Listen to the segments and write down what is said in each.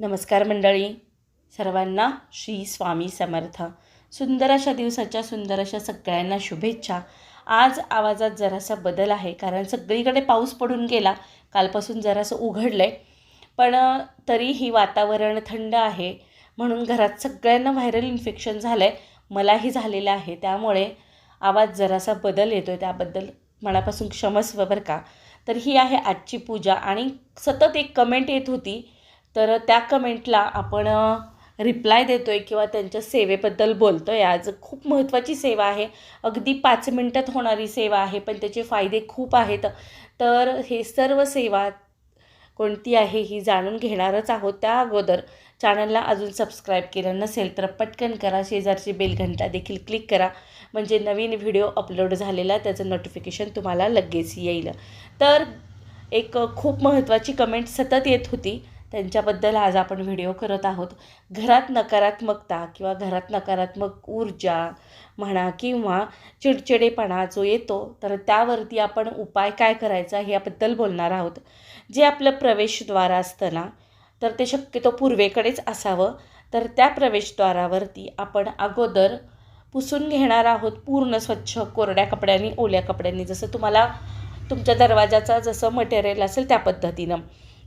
नमस्कार मंडळी. सर्वांना श्री स्वामी समर्थ. सुंदर अशा दिवसाच्या सुंदर अशा सगळ्यांना शुभेच्छा. आज आवाजात जरासा बदल आहे कारण सगळीकडे पाऊस पडून गेला. कालपासून जरासं उघडलं आहे पण तरीही वातावरण थंड आहे. म्हणून घरात सगळ्यांना व्हायरल इन्फेक्शन झालं आहे मलाही झालेलं आहे. त्यामुळे आवाज जरासा बदल येतो आहे त्याबद्दल मनापासून क्षमस्व बरं का? तर ही आहे आजची पूजा. आणि सतत एक कमेंट येत होती तर त्या कमेंटला आपण रिप्लाय देतो आहे किंवा त्यांच्या सेवेबद्दल बोलतो आहे आज खूप महत्त्वाची सेवा आहे. अगदी पाच मिनटात होणारी सेवा आहे पण त्याचे फायदे खूप आहेत. तर हे सर्व सेवा कोणती आहे ही जाणून घेणारच आहोत. त्या अगोदर चॅनलला अजून सबस्क्राईब केलं नसेल तर पटकन करा. शेजारची बेलघंटा देखील क्लिक करा. म्हणजे नवीन व्हिडिओ अपलोड झालेला त्याचं नोटिफिकेशन तुम्हाला लगेच येईल. तर एक खूप महत्त्वाची कमेंट सतत येत होती. त्यांच्याबद्दल आज आपण व्हिडिओ करत आहोत. घरात नकारात्मकता किंवा घरात नकारात्मक ऊर्जा म्हणा किंवा चिडचिडेपणा जो येतो तर त्यावरती आपण उपाय काय करायचा याबद्दल बोलणार आहोत. जे आपलं प्रवेशद्वार असतं ना तर ते शक्यतो पूर्वेकडेच असावं. तर त्या प्रवेशद्वारावरती आपण अगोदर पुसून घेणार आहोत पूर्ण स्वच्छ कोरड्या कपड्यांनी ओल्या कपड्यांनी. जसं तुम्हाला तुमच्या दरवाजाचा जसं मटेरियल असेल त्या पद्धतीनं.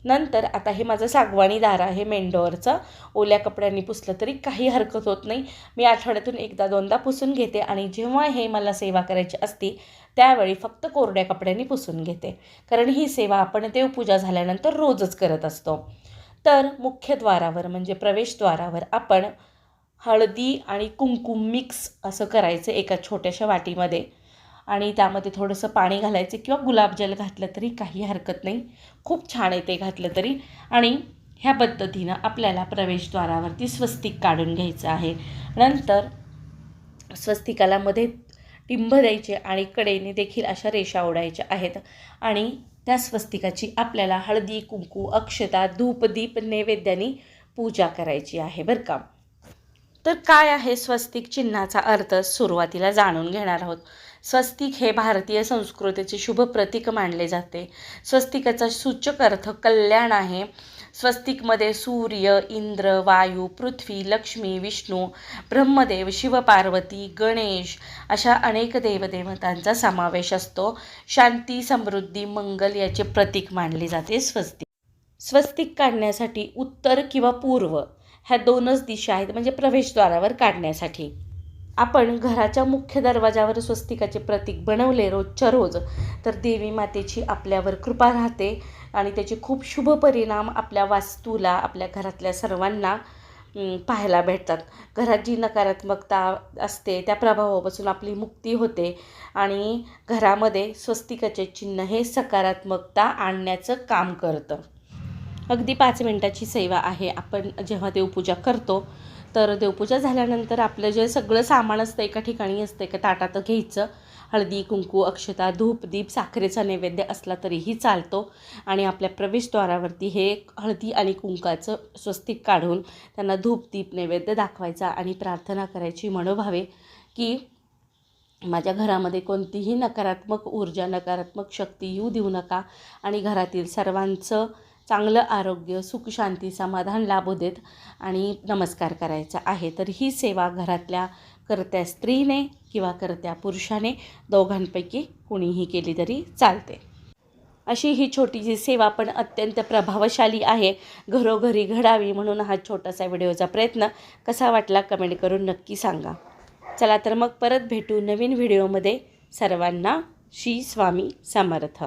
नंतर आता हे माझं सागवाणी दार आहे मेंढोरचं ओल्या कपड्यांनी पुसलं तरी काही हरकत होत नाही. मी आठवड्यातून एकदा दोनदा पुसून घेते आणि जेव्हा हे मला सेवा करायची असती त्यावेळी फक्त कोरड्या कपड्यांनी पुसून घेते. कारण ही सेवा आपण देवपूजा झाल्यानंतर रोजच करत असतो. तर मुख्यद्वारावर म्हणजे प्रवेशद्वारावर आपण हळदी आणि कुंकुम मिक्स असं करायचं एका छोट्याशा वाटीमध्ये. आणि त्यामध्ये थोडंसं पाणी घालायचं किंवा गुलाबजल घातलं तरी काही हरकत नाही. खूप छान आहे ते घातलं तरी. आणि ह्या पद्धतीनं आपल्याला प्रवेशद्वारावरती स्वस्तिक काढून घ्यायचं आहे. नंतर स्वस्तिकाला मध्ये टिंब द्यायचे आणि कडेने देखील अशा रेषा ओढायच्या आहेत. आणि त्या स्वस्तिकाची आपल्याला हळदी कुंकू अक्षता धूपदीप नैवेद्याने पूजा करायची आहे बरं का? तर काय आहे स्वस्तिक चिन्हाचा अर्थ? सुरुवातीला जाणून घेणार आहोत. स्वस्तिक हे भारतीय संस्कृतीचे शुभ प्रतीक मानले जाते. स्वस्तिकाचा सूचक अर्थ कल्याण आहे. स्वस्तिकमध्ये सूर्य इंद्र वायू पृथ्वी लक्ष्मी विष्णू ब्रह्मदेव शिवपार्वती गणेश अशा अनेक देवदेवतांचा समावेश असतो. शांती समृद्धी मंगल याचे प्रतीक मानले जाते स्वस्तिक. स्वस्तिक काढण्यासाठी उत्तर किंवा पूर्व ह्या दोनच दिशा आहेत म्हणजे प्रवेशद्वारावर काढण्यासाठी. आपण घराच्या मुख्य दरवाजावर स्वस्तिकाचे प्रतीक बनवले रोजच्या रोज तर देवी मातेची आपल्यावर कृपा राहते आणि त्याचे खूप शुभ परिणाम आपल्या वास्तूला आपल्या घरातल्या सर्वांना पाहायला भेटतात. घरात जी नकारात्मकता असते त्या प्रभावापासून आपली मुक्ती होते आणि घरामध्ये स्वस्तिकाचे चिन्ह हे सकारात्मकता आणण्याचं काम करतं. अगदी पाच मिनटाची सेवा आहे. आपण जेव्हा देवपूजा करतो तर देवपूजा झाल्यानंतर आपलं जे सगळं सामान असतं एका ठिकाणी असतं एका ताटात घ्यायचं. हळदी कुंकू अक्षता धूप दीप साखरेचा नैवेद्य असला तरीही चालतो. आणि आपल्या प्रवेशद्वारावरती हे हळदी आणि कुंकाचं स्वस्तिक काढून त्यांना धूप दीप नैवेद्य दाखवायचा आणि प्रार्थना करायची मनोभावे की माझ्या घरामध्ये कोणतीही नकारात्मक ऊर्जा नकारात्मक शक्ती येऊ देऊ नका. आणि घरातील सर्वांचं चांगलं आरोग्य सुख शांती समाधान लाभू देत आणि नमस्कार करायचा आहे. तर ही सेवा घरातल्या करत्या स्त्रीने किंवा करत्या पुरुषाने दोघांपैकी कुणीही केली तरी चालते. अशी ही छोटीशी सेवा पण अत्यंत प्रभावशाली आहे. घरोघरी घडावी म्हणून हा छोटासा व्हिडिओचा प्रयत्न कसा वाटला कमेंट करून नक्की सांगा. चला तर मग परत भेटू नवीन व्हिडिओमध्ये. सर्वांना श्री स्वामी समर्थ.